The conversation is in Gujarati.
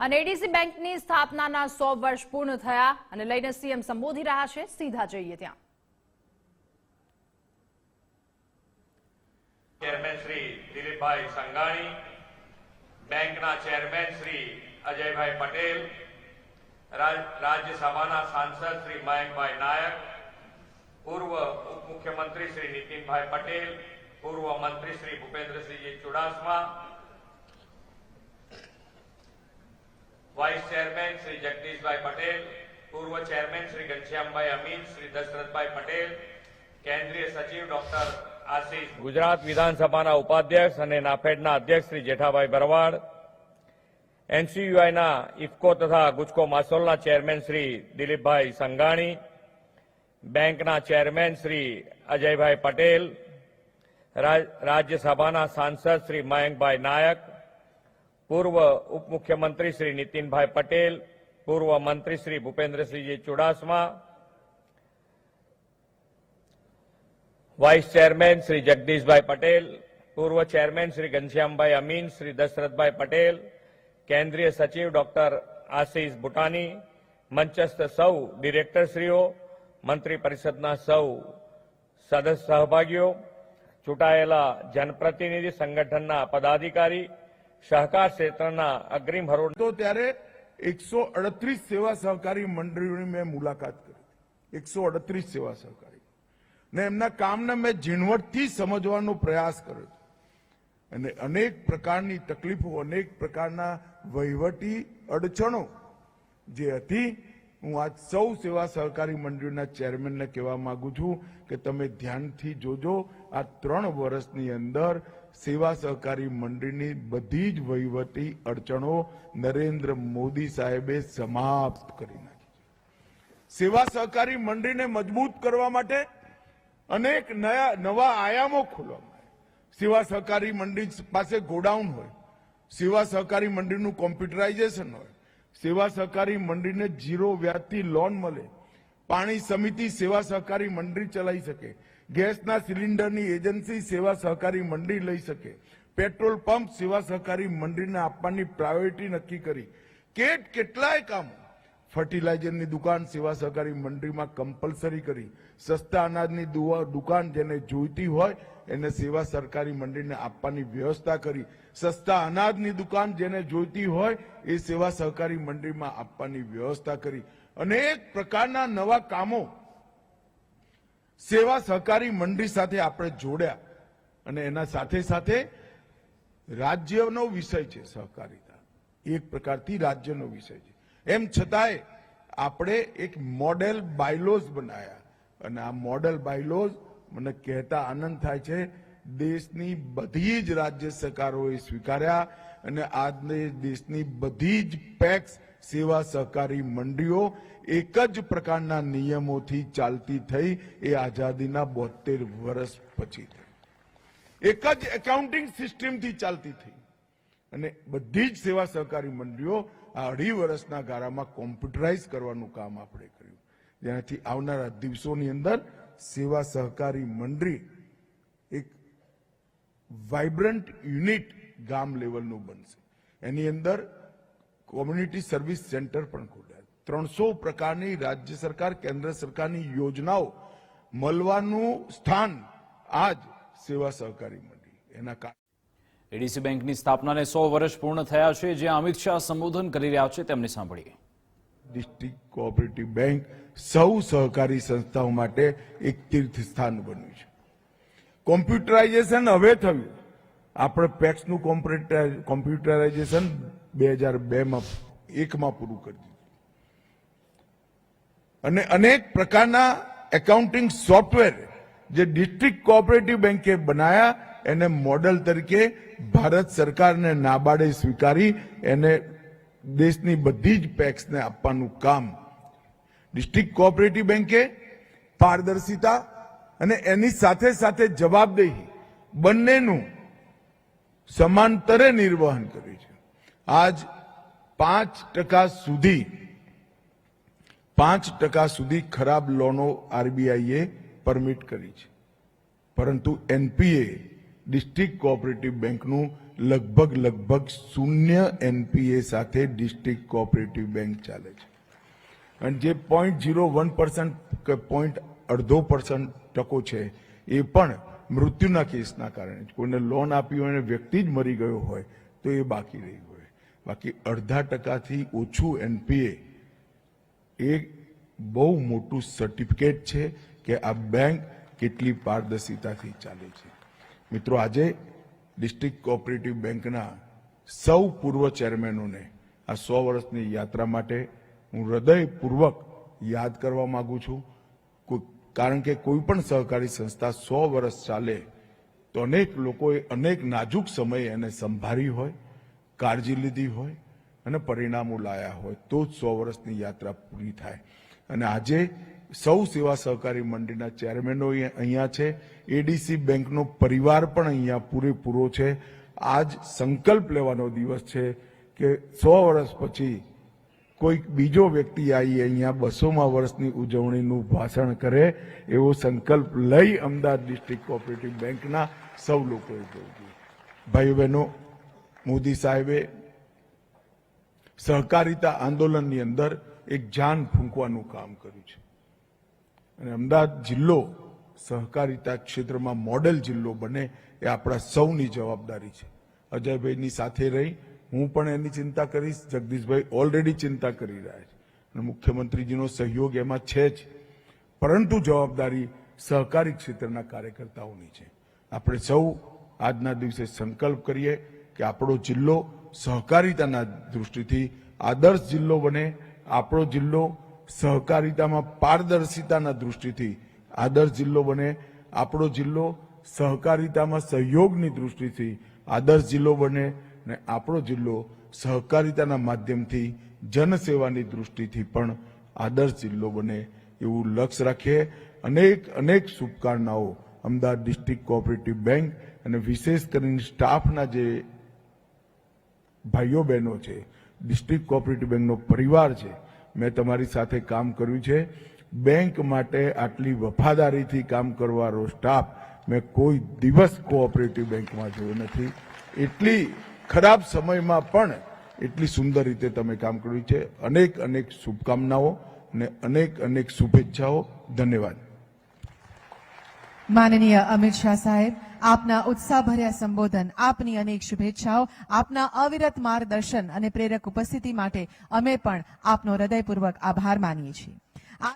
અને એડીસી બેંકની સ્થાપનાના સો વર્ષ પૂર્ણ થયા અને લઈને સીએમ સંબોધી રહ્યા છે. સીધા જઈએ ત્યાં. ચેરમેન શ્રી દિલીપભાઈ સંઘાણી, બેંકના ચેરમેન શ્રી અજયભાઈ પટેલ રાજ્યસભાના સાંસદ શ્રી મયંકભાઈ નાયક, પૂર્વ ઉપમુખ્યમંત્રી શ્રી નીતિનભાઈ પટેલ, પૂર્વ મંત્રી શ્રી ભૂપેન્દ્રસિંહજી ચુડાસમા વાઇસ ચેરમેન શ્રી જગદીશભાઈ પટેલ પૂર્વ ચેરમેન શ્રી ઘનશ્યામભાઈ અમીન શ્રી દશરથભાઈ પટેલ કેન્દ્રીય સચિવ ડોક્ટર આશીષ ગુજરાત વિધાનસભાના ઉપાધ્યક્ષ અને નાફેડના અધ્યક્ષ શ્રી જેઠાભાઈ ભરવાડ એનસીયુઆઈના ઇફકો તથા ગુજકો માસોલના ચેરમેન શ્રી દિલીપભાઈ સંઘાણી, બેંકના ચેરમેન શ્રી અજયભાઈ પટેલ રાજ્યસભાના સાંસદ શ્રી મયંકભાઈ નાયક પૂર્વ ઉપમુખ્યમંત્રી શ્રી નીતિનભાઈ પટેલ, પૂર્વ મંત્રી શ્રી ભૂપેન્દ્રસિંહજી ચુડાસમા, વાઇસ ચેરમેન શ્રી જગદીશભાઈ પટેલ, પૂર્વ ચેરમેન શ્રી ઘનશ્યામભાઈ અમીન, શ્રી દશરથભાઈ પટેલ, કેન્દ્રીય સચિવ ડોક્ટર આશીષ ભૂટાની, મંચસ્થ સૌ ડિરેક્ટરશ્રીઓ, મંત્રી પરિષદના સૌ સદસ્ય સહભાગીઓ, ચૂંટાયેલા જનપ્રતિનિધિ સંગઠનના પદાધિકારી સહકાર ક્ષેત્રના અગ્રીમ હરોળ તો ત્યારે એકસો અડત્રીસ સેવા સહકારી મંડળીઓની મેં મુલાકાત કરી. એકસો અડત્રીસ સેવા સહકારી. ને એમના કામને મેં ઝીણવટથી સમજવાનો પ્રયાસ કર્યો. અને અનેક પ્રકારની તકલીફો, અનેક પ્રકારના વહીવટી અડચણો જે હતી હું આજ સૌ સેવા સહકારી મંડળીના ચેરમેનને કહેવા માંગુ છું કે તમે ધ્યાનથી જોજો, આ ત્રણ વર્ષની અંદર સેવા સહકારી મંડળીની બધી જ વહીવટી અડચણો નરેન્દ્ર મોદી સાહેબે સમાપ્ત કરી નાખી સેવા સહકારી મંડળીને મજબૂત કરવા માટે અનેક નયા, નવા આયામો ખોલવામાં સેવા સહકારી મંડળી પાસે ગોડાઉન હોય, સેવા સહકારી મંડળીનું કોમ્પ્યુટરાઇઝેશન હોય સેવા સહકારી મંડળીને જીરો વ્યાજથી લોન મળે. પાણી સમિતિ સેવા સહકારી મંડળી ચલાવી શકે. ગેસના સિલિન્ડરની એજન્સી સેવા સહકારી મંડળી લઈ શકે. પેટ્રોલ પંપ સેવા સહકારી મંડળીને આપવાની પ્રાયોરિટી નક્કી કરી. કેટ કેટલાય કામો ફર્ટિલાઇઝરની દુકાન સેવા સહકારી મંડળીમાં કમ્પલસરી કરી. સસ્તા અનાજની દુકાન જેને જોઈતી હોય, એને સેવા સરકારી મંડળીને આપવાની વ્યવસ્થા કરી. સસ્તા અનાજની દુકાન જેને જોઈતી હોય, એ સેવા સહકારી મંડળીમાં આપવાની વ્યવસ્થા કરી. અનેક પ્રકારના નવા કામો સેવા સહકારી મંડળી સાથે આપણે જોડ્યા. અને એના સાથે સાથે રાજ્યનો વિષય છે સહકારિતા. એક પ્રકારથી રાજ્યનો વિષય છે. એમ છતાંય આપણે એક મોડેલ બાયલોઝ બનાયા. અને આ મોડેલ બાયલોઝ મને કહેતા આનંદ થાય છે, દેશની બધી જ રાજ્ય સરકારોએ સ્વીકાર્યા અને આજને દેશની બધી જ પેક્સ સેવા સહકારી મંડળીઓ એક જ પ્રકારના નિયમોથી ચાલતી થઈ એ આઝાદીના બોતેર વર્ષ પછી થઈ. એક જ એકાઉન્ટિંગ સિસ્ટમથી ચાલતી થઈ. અને બધી જ સેવા સહકારી મંડળીઓ આ અઢી વર્ષના ગાળામાં કોમ્પ્યુટરાઇઝ કરવાનું કામ આપણે કર્યું. જેનાથી આવનારા દિવસોની અંદર સેવા સહકારી મંડળી એક વાઇબ્રન્ટ યુનિટ ગામ લેવલનું બનશે. એની અંદર કોમ્યુનિટી સર્વિસ સેન્ટર પણ ખોલ્યા. ત્રણસો પ્રકારની રાજ્ય સરકાર, કેન્દ્ર સરકારની યોજનાઓ મળવાનું સ્થાન આજ સેવા સહકારી મંડળી. એના કારણે એડીસી બેંકની સ્થાપનાને સો વર્ષ પૂર્ણ થયા છે જ્યાં અમિત શાહ સંબોધન કરી રહ્યા છે, તેમને સાંભળીએ. ડિસ્ટ્રિક્ટ કોઓપરેટિવ બેંક સૌ સહકારી સંસ્થાઓ માટે એક તીર્થ સ્થાન બન્યું છે. કોમ્પ્યુટરાઇઝેશન હવે થયું. આપણે પેક્સનું કોમ્પ્યુટર- કોમ્પ્યુટરાઇઝેશન બે હજાર બેમાં, એકમાં પૂરું કરી દીધું. અને અનેક પ્રકારના એકાઉન્ટિંગ સોફ્ટવેર જે ડિસ્ટ્રિક્ટ કોઓપરેટિવ બેંકે બનાયા એને મોડલ તરીકે ભારત સરકારને નાબાર્ડે સ્વીકારી એને દેશની બધી જ પેક્સને આપવાનું કામ. ડિસ્ટ્રિક્ટ કોઓપરેટિવ બેન્કે પારદર્શિતા અને એની સાથે સાથે જવાબદેહી બંનેનું સમાંતરે નિર્વહન કર્યું છે. આજ પાંચ ટકા સુધી, પાંચ ટકા સુધી ખરાબ લોનો આરબીઆઈએ પરમિટ કરી છે. પરંતુ એનપીએ ડિસ્ટ્રિક્ટ કોઓપરેટિવ બેંકનું લગભગ લગભગ શૂન્ય એનપીએ સાથે ડિસ્ટ્રિક્ટ કોઓપરેટિવ બેંક ચાલે છે. અને જે પોઈન્ટ ઝીરો વન પર્સન્ટ કે પોઈન્ટ અડધો પર્સન્ટ ટકો છે, એ પણ મૃત્યુના કેસના કારણે કોઈને લોન આપી હોય અને વ્યક્તિ જ મરી ગયો હોય, તો એ બાકી રહી હોય. બાકી અડધા ટકાથી ઓછું એનપીએ એ બહુ મોટું સર્ટિફિકેટ છે કે આ બેંક કેટલી પારદર્શિતાથી ચાલે છે. મિત્રો, આજે ડિસ્ટ્રિક્ટ કોઓપરેટિવ બેંકના સૌ પૂર્વ ચેરમેનોને આ સો વર્ષની યાત્રા માટે હું હૃદયપૂર્વક યાદ કરવા માંગુ છું. કારણ કે કોઈ પણ સહકારી સંસ્થા સો વર્ષ ચાલે, તો અનેક લોકોએ અનેક નાજુક સમયે એને સંભાળી હોય, કાળજી લીધી હોય અને પરિણામો લાયા હોય, તો જ સો વર્ષની યાત્રા પૂરી થાય. અને આજે સૌ સેવા સહકારી મંડળીના ચેરમેનો અહીંયા- છે. એડીસી બેંકનો પરિવાર પણ અહીંયા પૂરેપૂરો છે. આજ સંકલ્પ લેવાનો દિવસ છે કે સો વર્ષ પછી કોઈક બીજો વ્યક્તિ આવી અહીંયા બસોમાં વર્ષની ઉજવણીનું ભાષણ કરે એવો સંકલ્પ લઈ અમદાવાદ ડિસ્ટ્રિક્ટ કોઓપરેટિવ બેંકના સૌ લોકોએ જોઈએ ભાઈઓ બહેનો, મોદી સાહેબે સહકારિતા આંદોલનની અંદર એક જાન ફૂંકવાનું કામ કર્યું છે. અને અમદાવાદ જિલ્લો સહકારિતા ક્ષેત્રમાં મોડેલ જિલ્લો બને એ આપણા સૌની જવાબદારી છે. અજયભાઈની સાથે રહી, હું પણ એની ચિંતા કરીશ. જગદીશભાઈ ઓલરેડી ચિંતા કરી રહ્યા છે. અને મુખ્યમંત્રીજીનો સહયોગ એમાં છે જ. પરંતુ જવાબદારી સહકારી ક્ષેત્રના કાર્યકર્તાઓની છે. આપણે સૌ આજના દિવસે સંકલ્પ કરીએ કે આપણો જિલ્લો સહકારિતાના દૃષ્ટિથી આદર્શ જિલ્લો બને. આપણો જિલ્લો સહકારિતામાં પારદર્શિતાના દૃષ્ટિથી આદર્શ જિલ્લો બને. આપણો જિલ્લો સહકારિતામાં સહયોગની દૃષ્ટિથી આદર્શ જિલ્લો બને અને આપણો જિલ્લો સહકારિતાના માધ્યમથી જનસેવાની દૃષ્ટિથી પણ આદર્શ જિલ્લો બને એવું લક્ષ્ય રાખીએ. અનેક અનેક શુભકામનાઓ અમદાવાદ ડિસ્ટ્રિક્ટ કોઓપરેટિવ બેંક અને વિશેષ કરીને સ્ટાફના જે ભાઈઓ બહેનો છે, ડિસ્ટ્રિક્ટ કોઓપરેટિવ બેંકનો પરિવાર છે મેં તમારી સાથે કામ કર્યું છે. બેંક માટે આટલી વફાદારીથી કામ કરવાનો સ્ટાફ મેં કોઈ દિવસ કોઓપરેટિવ બેંકમાં જોયો નથી. એટલી ખરાબ સમયમાં પણ એટલી સુંદર રીતે તમે કામ કર્યું છે. અનેક અનેક શુભકામનાઓ અને અનેક અનેક શુભેચ્છાઓ. ધન્યવાદ. માનનીય અમિત શાહ સાહેબ, આપના ઉત્સાહભર્યા સંબોધન, આપની અનેક શુભેચ્છાઓ, આપના અવિરત માર્ગદર્શન અને પ્રેરક ઉપસ્થિતિ માટે અમે પણ આપનો હૃદયપૂર્વક આભાર માનીએ છીએ.